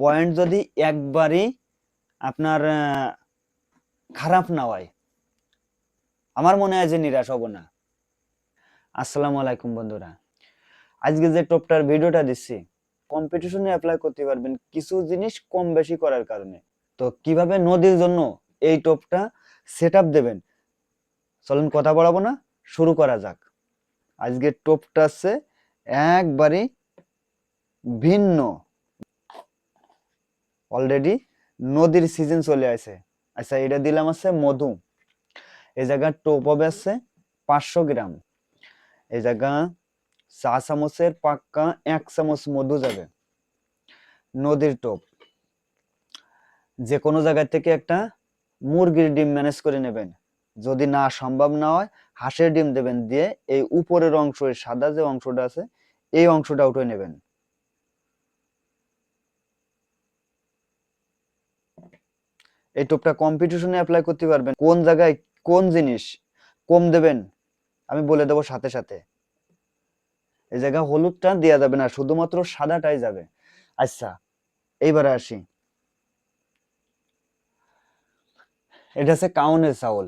Point যদি একবারই আপনার খারাপ না হয়, আমার মনে হয় যে নিরাশ হব না। আসসালামু আলাইকুম বন্ধুরা। আজকে যে টপটার ভিডিওটা দিচ্ছি কম্পিটিশনে অ্যাপ্লাই করতে পারবেন কিছু জিনিস কম বেশি করার কারণে। তো কীভাবে নদীর জন্য এই টপটা সেট আপ দেবেন? চলুন কথা বলাবো না, শুরু করা যাক। আজকের টপটা আছে একবারই ভিন্ন অলরেডি নদীর সিজন চলে আসে। আচ্ছা এটা দিলাম আছে মধু। এই জায়গার টোপ হবে আছে পাঁচশো গ্রাম। এই জায়গা চা চামচের পাক্কা এক চামচ মধু যাবে। নদীর টোপ যে কোনো জায়গা থেকে একটা মুরগির ডিম ম্যানেজ করে নেবেন। যদি না সম্ভব না হয়, হাঁসের ডিম দেবেন দিয়ে এই উপরের অংশ সাদা যে অংশটা আছে, এই অংশটা উঠে নেবেন। এই টোপটা কম্পিটিশনে অ্যাপ্লাই করতে পারবেন। কোন জায়গায় কোন জিনিস কম দেবেন, আমি বলে দেবো সাথে সাথে। এই জায়গা হলুদটা দেওয়া যাবে না, শুধুমাত্র সাদাটাই যাবে। আচ্ছা এইবারে আসি। এটা হচ্ছে কাউনের চাউল।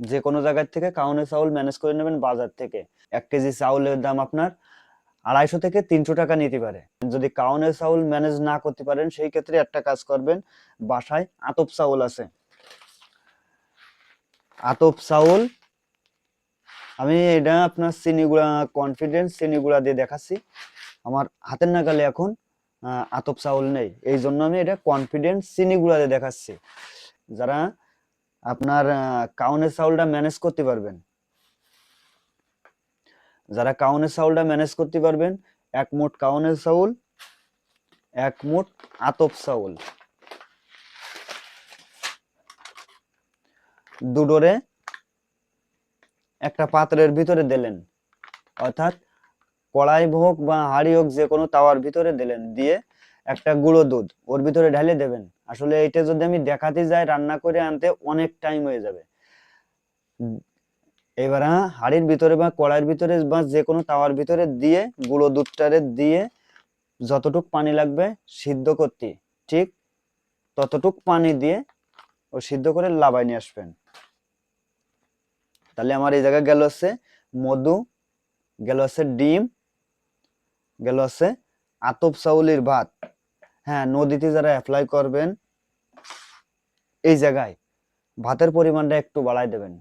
যে কোনো জায়গার থেকে কাউনের চাউল ম্যানেজ করে নেবেন, বাজার থেকে। এক কেজি চাউলের দাম আপনার আড়াইশো থেকে তিনশো টাকা নিতে পারে। যদি কাউনের চাউল ম্যানেজ না করতে পারেন, সেই ক্ষেত্রে একটা কাজ করবেন, বাসায় আতপ চাউল আছে। আতপ চাউল, আমি এটা আপনার চিনিগুড়া কনফিডেন্স চিনিগুড়া দিয়ে দেখাচ্ছি। আমার হাতের নাগালে এখন আতপ চাউল নেই। এই জন্য আমি এটা কনফিডেন্স চিনিগুড়া দিয়ে দেখাচ্ছি। যারা আপনার কাউনের চাউলটা ম্যানেজ করতে পারবেন যারা কাউনের চাউলটা ম্যানেজ করতে পারবেন, এক মুঠ কাউনের চাউল, এক মুঠ আতপ চাউল। দুডোরে একটা পাত্রের ভিতরে দিলেন, অর্থাৎ কড়াই হোক বা হাঁড়ি হোক, যে কোনো তাওয়ার ভিতরে দিলেন, দিয়ে একটা গুঁড়ো দুধ, ওর ভিতরে ঢেলে দেবেন। আসলে এইটা যদি আমি দেখাতে যাই, রান্না করে আনতে অনেক টাইম হয়ে যাবে। এবার হাঁড়ির ভিতরে বা কড়াইয়ের ভিতরে বা যে কোনো তাওয়ার ভিতরে দিয়ে, গুঁড়ো দুধটারে দিয়ে যতটুক পানি লাগবে সিদ্ধ করতে, ঠিক ততটুক পানি দিয়ে ও সিদ্ধ করে লাবাই নিয়ে আসবেন। তাহলে আমার এই জায়গায় গেল হচ্ছে মধু, গেল হচ্ছে ডিম, গেল হচ্ছে আতপ চাউলির ভাত। হ্যাঁ নদীতে যারা অ্যাপ্লাই করবেন, এই জায়গায় ভাতের পরিমাণটা একটু বাড়াই দেবেন।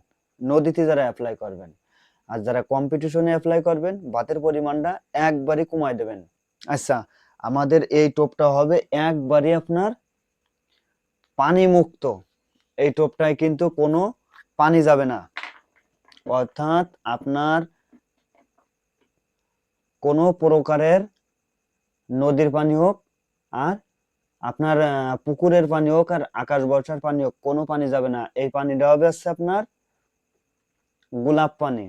নদীতে যারা অ্যাপ্লাই করবেন। আর যারা কম্পিটিশনে অ্যাপ্লাই করবেন, বাতের পরিমাণটা একবারই কমাই দেবেন। আচ্ছা আমাদের এই টোপটা হবে একবারই আপনার পানি মুক্ত এই টোপটায় কিন্তু কোনো পানি যাবে না। অর্থাৎ আপনার কোনো প্রকারের নদীর পানি হোক আর আপনার পুকুরের পানি হোক আর আকাশ বর্ষার পানি হোক, কোনো পানি যাবে না। এই পানিটা হবে আপনার গোলাপ পানি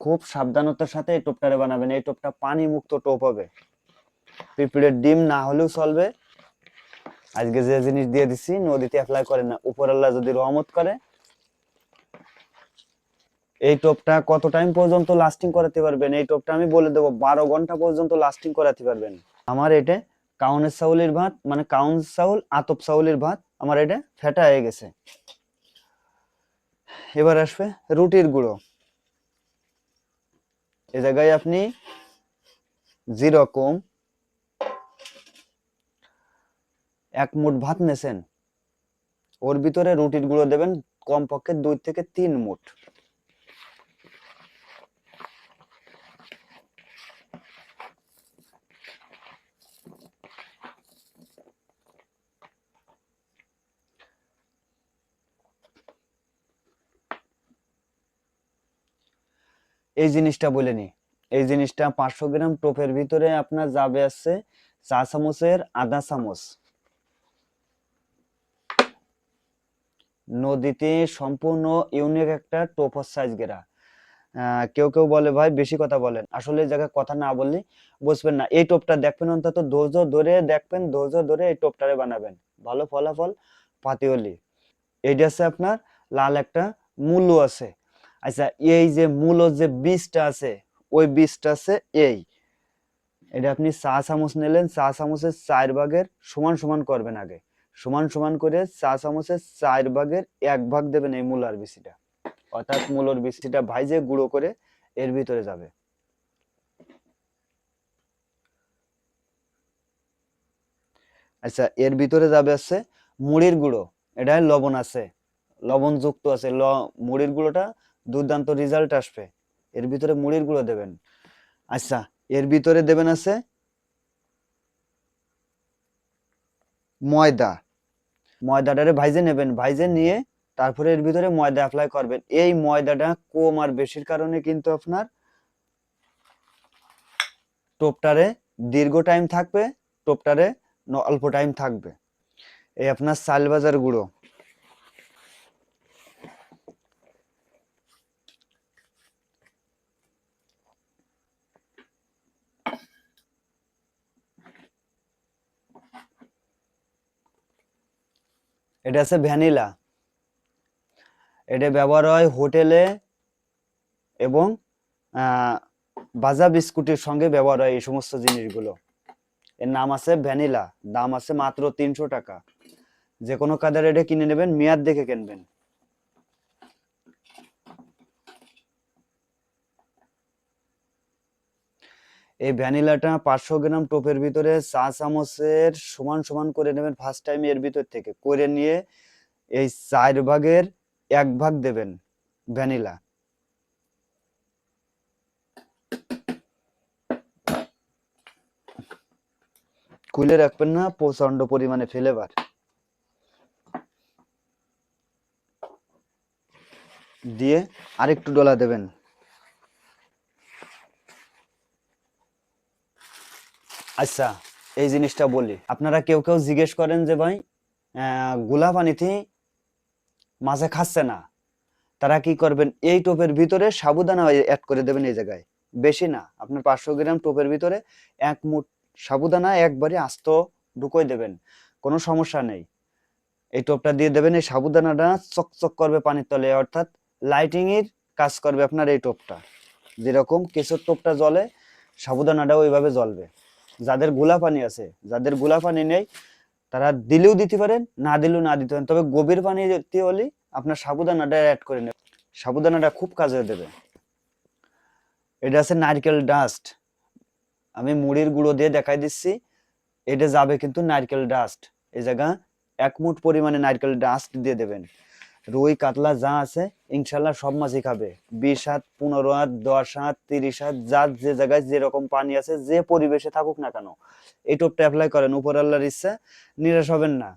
খুব সাবধানতার সাথে এই টোপটারে বানাবেন। এই টোপটা পানি মুক্ত টোপ হবে। পিঁপড়ের ডিম না হলেও চলবে। আজকে যে জিনিস দিয়ে দিছি, নদীতে অ্যাপ্লাই করেন না। উপরাল্লাহ যদি রহমত করে, এই টোপটা কত টাইম পর্যন্ত লাস্টিং করাতে পারবেন? এই টোপটা আমি বলে দেবো, বারো ঘণ্টা পর্যন্ত লাস্টিং করাতে পারবেন। আমার এটা কাউনের চাউলের ভাত মানে কাউন চাউল, আতপ চাউলের ভাত, আমার এটা ফেটা হয়ে গেছে। এবার আসবে রুটির গুঁড়ো। এ জায়গায় আপনি যেরকম এক মুঠ ভাত নেছেন, ওর ভিতরে রুটির গুঁড়ো দেবেন কমপক্ষে দুই থেকে তিন মুঠ। এই জিনিসটা বলে নি। এই জিনিসটা পাঁচশো গ্রাম টোপের ভিতরে আপনার যাবে আছে চা চামচের আধা চামচ। নদীতে সম্পূর্ণ ইউনিক একটা টোপার সাইজ গেরা। কেউ কেউ বলে, ভাই, বেশি কথা বলেন। আসলে জায়গায় কথা না বললে বুঝবেন না। এই টোপটা দেখবেন অন্তত ধৈর্য ধরে দেখবেন ধৈর্য ধরে এই টোপটারে বানাবেন। ভালো ফলাফল পাতিওলি এইটা আছে আপনার লাল একটা মূল্য আছে। আচ্ছা এই যে মূল যে বীজটা আছে, ওই বীজটা আছে এই। এটা আপনি চা চামচ নিলেন, চা চামচের চার ভাগের সমান সমান করবেন আগে। সমান সমান করে চা চামচের চার ভাগের এক ভাগ দেবেন এই মূলার বিচিটা অর্থাৎ মূলর বিচিটা ভাইজে গুঁড়ো করে এর ভিতরে যাবে। আচ্ছা এর ভিতরে যাবে আছে মুড়ির গুঁড়ো। এটা লবণ আছে। লবণ যুক্ত আছে। ল, মুড়ির গুঁড়োটা দুর্দান্ত রেজাল্ট আসবে। এর ভিতরে মুড়ির গুঁড়ো দেবেন। আচ্ছা এর ভিতরে দেবেন আছে ময়দা। ময়দাটারে ভাইজে নেবেন। ভাইজে নিয়ে তারপরে এর ভিতরে ময়দা অ্যাপ্লাই করবেন। এই ময়দাটা কম আর বেশির কারণে কিন্তু আপনার টোপটারে দীর্ঘ টাইম থাকবে টোপটারে অল্প টাইম থাকবে। এই আপনার চাল বাজার গুঁড়ো। এটা আছে ভ্যানিলা। এটা ব্যবহার হয় হোটেলে এবং বাজা বিস্কুটের সঙ্গে ব্যবহার হয় এই সমস্ত জিনিসগুলো। এর নাম আছে ভ্যানিলা। দাম আছে মাত্র তিনশো টাকা। যে কোনো কাদের এটা কিনে নেবেন, মেয়াদ দেখে কিনবেন। এই ভ্যানিলাটা পাঁচশো গ্রাম টোপের ভিতরে চা চামচের সমান সমান করে নেবেন ফার্স্ট টাইম এর ভিতর থেকে। করে নিয়ে এই চার ভাগের এক ভাগ দেবেন ভ্যানিলা। খুলে রাখবেন না প্রচণ্ড পরিমাণে ফ্লেভার দিয়ে আরেকটু ডলা দেবেন। আচ্ছা এই জিনিসটা বলি। আপনারা কেউ কেউ জিজ্ঞেস করেন যে ভাই গোলা পানিতে মাছে খাচ্ছে না। তারা কি করবেন? এই টোপের ভিতরে সাবুদানা অ্যাড করে দেবেন এই জায়গায়। বেশি না, আপনার পাঁচশো গ্রাম টোপের ভিতরে এক মুঠ সাবুদানা একবারে আস্ত ঢুকোয় দেবেন। কোনো সমস্যা নেই। এই টোপটা দিয়ে দেবেন, এই সাবুদানাটা চকচক করবে পানির তলে, অর্থাৎ লাইটিং এর কাজ করবে আপনার এই টোপটা। যেরকম কেশর টোপটা জলে সাবুদানাটাও ওইভাবে জ্বলবে। যাদের গোলা পানি আছে, যাদের গোলা পানি নেই, তারা দিলেও দিতে পারেন, না দিলেও না দিতে পারেন। তবে গভীর পানি দিতে হলে আপনার সাবুদানাটা অ্যাড করে নেবেন। সাবুদানাটা খুব কাজে দেবে। এটা আছে নারকেল ডাস্ট আমি মুড়ির গুঁড়ো দিয়ে দেখাই দিচ্ছি। এটা যাবে কিন্তু নারকেল ডাস্ট এই জায়গা এক মুঠ পরিমাণে নারকেল ডাস্ট দিয়ে দেবেন। রুই, কাতলা যা আছে ইনশাল্লাহ সব মাছই খাবে। বিশ হাত, পনেরো হাত, দশ হাত, তিরিশ হাত, যার যে জায়গায় যেরকম পানি আছে, যে পরিবেশে থাকুক না কেন, এই টোপটা অ্যাপ্লাই করেন, উপর আল্লাহর ইচ্ছা, নিরাশ হবেন না।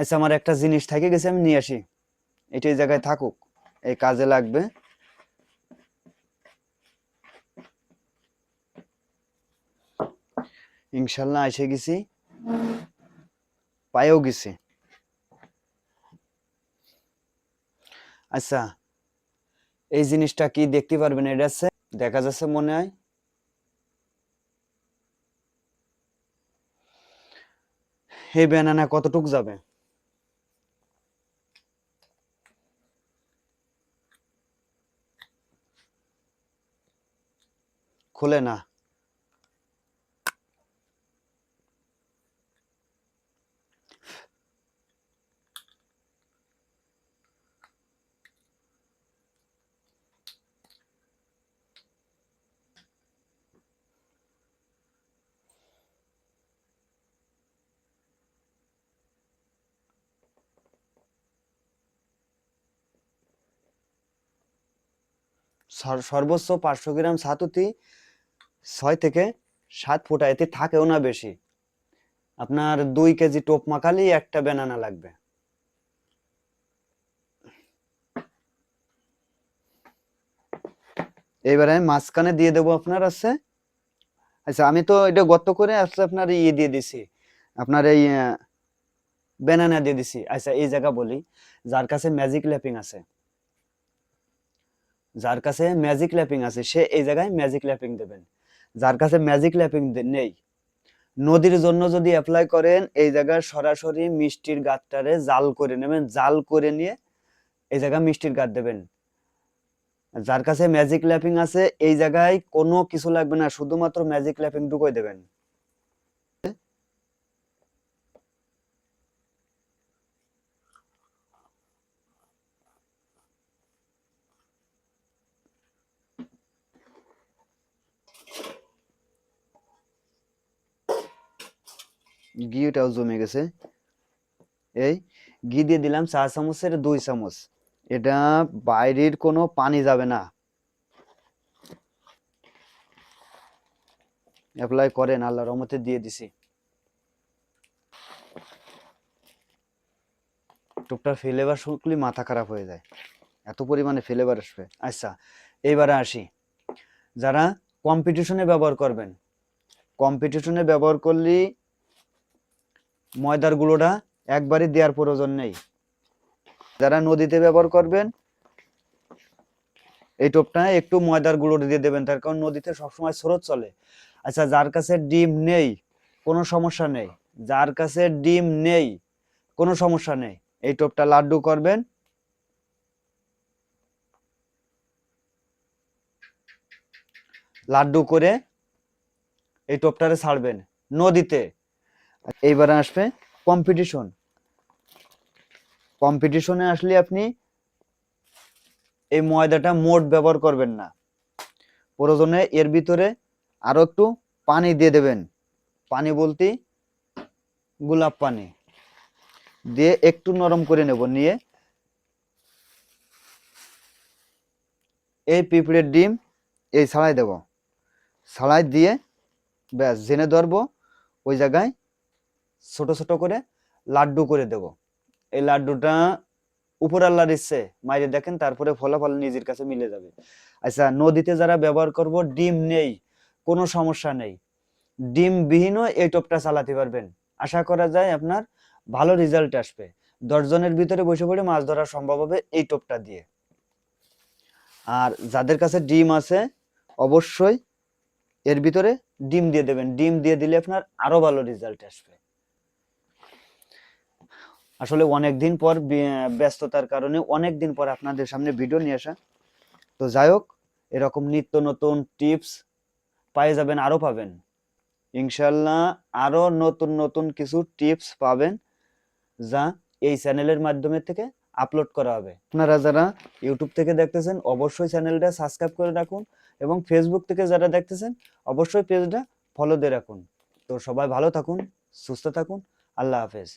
আচ্ছা আমার একটা জিনিস থেকে গেছে, আমি নিয়ে আসি। এটা এই জায়গায় থাকুক, এই কাজে লাগবে। ইনশাল্লাহ এসে গেছি। পায়েও গেছি। আচ্ছা এই জিনিসটা কি দেখতে পারবেন? এটা আছে, দেখা যাচ্ছে মনে হয়। এই ব্যানানা, কতটুক যাবে? খুলে না। সর্বোচ্চ পাঁচশো গ্রাম ছাতুতি ছয় থেকে সাত ফুটা, এতে থাকেও না বেশি। আপনার দুই কেজি টোপ মাখালেই একটা বেনানা লাগবে। এবারে আমি মাঝখানে দিয়ে দেবো আপনার আছে। আচ্ছা আমি তো এটা গর্ত করে আসলে আপনার ইয়ে দিয়ে দিছি। আপনার এই বেনানা দিয়ে দিছি। আচ্ছা এই জায়গা বলি, যার কাছে ম্যাজিক ল্যাপিং আছে। যার কাছে ম্যাজিক ল্যাপিং আছে, সে এই জায়গায় ম্যাজিক ল্যাপিং দেবেন। যার কাছে ম্যাজিক ল্যাপিং নেই, নদীর জন্য যদি অ্যাপ্লাই করেন, এই জায়গায় সরাসরি মিষ্টির গাছটারে জাল করে নেবেন। জাল করে নিয়ে এই জায়গায় মিষ্টির গাছ দেবেন। যার কাছে ম্যাজিক ল্যাপিং আছে, এই জায়গায় কোনো কিছু লাগবে না, শুধুমাত্র ম্যাজিক ল্যাপিং ঢুকোই দেবেন। ঘিটাও জমে গেছে। এই ঘি দিয়ে দিলাম চা চামচের দুই চামচ। এটা বাইরের কোনো পানি যাবে না। অ্যাপ্লাই করেন, আল্লাহর রহমতে দিয়ে দিছি। টুকটাক ফ্লেভার শুকলি মাথা খারাপ হয়ে যায়। এত পরিমাণে ফ্লেভার আসবে। আচ্ছা এইবারে আসি। যারা কম্পিটিশনে ব্যবহার করবেন কম্পিটিশনে ব্যবহার করলে ময়দার গুঁড়োটা একবারই দেওয়ার প্রয়োজন নেই। যারা নদীতে ব্যবহার করবেন, এই টোপটা একটু ময়দার গুঁড়ো দিয়ে দেবেন তার, কারণ নদীতে সবসময় স্রোত চলে। আচ্ছা যার কাছে ডিম নেই, কোনো সমস্যা নেই। যার কাছে ডিম নেই, কোনো সমস্যা নেই। এই টোপটা লাড্ডু করবেন। লাড্ডু করে এই টোপটারে ছাড়বেন। নদীতে এইবারে আসবে কম্পিটিশন কম্পিটিশনে আসলে আপনি এই ময়দাটা মোট ব্যবহার করবেন না। প্রয়োজনে এর ভিতরে আরও একটু পানি দিয়ে দেবেন। পানি বলতে গোলাপ পানি। দিয়ে একটু নরম করে নেব, নিয়ে এই পিঁপড়ের ডিম এই ছাড়াই দেব। ছাড়াই দিয়ে ব্যাস, জেনে ধরবো ওই জায়গায় ছোট ছোট করে লাড্ডু করে দেব। এই লাড্ডুটা উপর আল্লাহর ইচ্ছে, মাইরে দেখেন, তারপরে ফলাফল নিজের কাছে মিলে যাবে। আচ্ছা নদীতে যারা ব্যবহার করব, ডিম নেই, কোনো সমস্যা নেই। ডিম বিহীনও এই টোপটা চালাতে পারবেন। আশা করা যায় আপনার ভালো রেজাল্ট আসবে। দশজনের ভিতরে বসে পড়ে মাছ ধরা সম্ভব হবে এই টোপটা দিয়ে। আর যাদের কাছে ডিম আছে, অবশ্যই এর ভিতরে ডিম দিয়ে দেবেন। ডিম দিয়ে দিলে আপনার আরও ভালো রেজাল্ট আসবে। আসলে অনেক দিন পর ব্যস্ততার কারণে অনেক দিন পর আপনাদের সামনে ভিডিও নিয়ে আসা। তো যাই হোক, এরকম নিত্য নতুন টিপস পাই যাবেন, আরও পাবেন। ইনশাল্লাহ আরও নতুন নতুন কিছু টিপস পাবেন যা এই চ্যানেলের মাধ্যমে থেকে আপলোড করা হবে। আপনারা যারা ইউটিউব থেকে দেখতেছেন, অবশ্যই চ্যানেলটা সাবস্ক্রাইব করে রাখুন এবং ফেসবুক থেকে যারা দেখতেছেন, অবশ্যই পেজটা ফলো দিয়ে রাখুন। তো সবাই ভালো থাকুন, সুস্থ থাকুন, আল্লাহ হাফেজ।